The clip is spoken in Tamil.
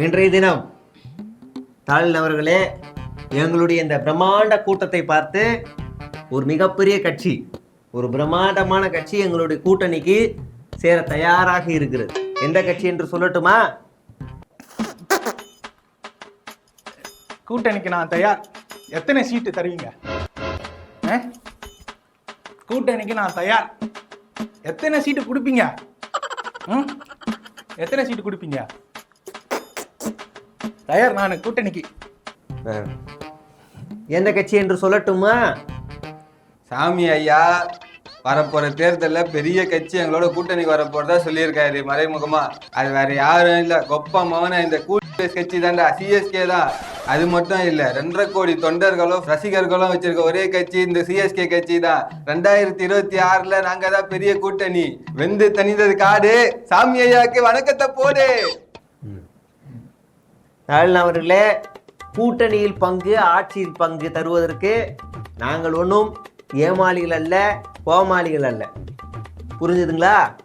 இன்றைய தினம் ஸ்டாலின் அவர்களே எங்களுடைய இந்த பிரம்மாண்ட கூட்டத்தை பார்த்து ஒரு மிகப்பெரிய கட்சி ஒரு பிரம்மாண்டமான கட்சி எங்களுடைய கூட்டணிக்கு சேர தயாராக இருக்கிறது. எந்த கட்சி என்று சொல்லட்டுமா? கூட்டணிக்கு நான் தயார். எத்தனை சீட்டு தருவீங்க? கூட்டணிக்கு நான் தயார். எத்தனை சீட்டு கொடுப்பீங்க? எத்தனை சீட்டு கொடுப்பீங்க? தயார் நான் கூட்டணிக்கு. எந்த கட்சி என்று சொல்லட்டுமா? சாமி ஐயா வரப்போற தேர்தல்ல பெரிய கட்சி எங்களோட கூட்டணிக்கு வரப்போறதா சொல்லியிருக்காரு மறைமுகமா. அது வேற யாரும் இல்ல. கொப்ப மவன இந்த கூட்டணி கட்சி தான்டா. சிஎஸ்கே தான். அது மட்டும் இல்ல. ரெண்டரை கோடி தொண்டர்களும் ரசிகர்களும் வச்சிருக்க ஒரே கட்சி இந்த சிஎஸ்கே கட்சி தான். ரெண்டாயிரத்தி இருபத்தி ஆறுல நாங்க தான் பெரிய கூட்டணி. வெந்து தனிந்தது காடு. சாமி ஐயாக்கு வணக்கத்தை போடு. ஸ்டாலின் அவர்களே கூட்டணியில் பங்கு ஆட்சியில் பங்கு தருவதற்கு நாங்கள் ஒன்றும் ஏமாளிகள் அல்ல கோமாளிகள் அல்ல. புரிஞ்சுதுங்களா?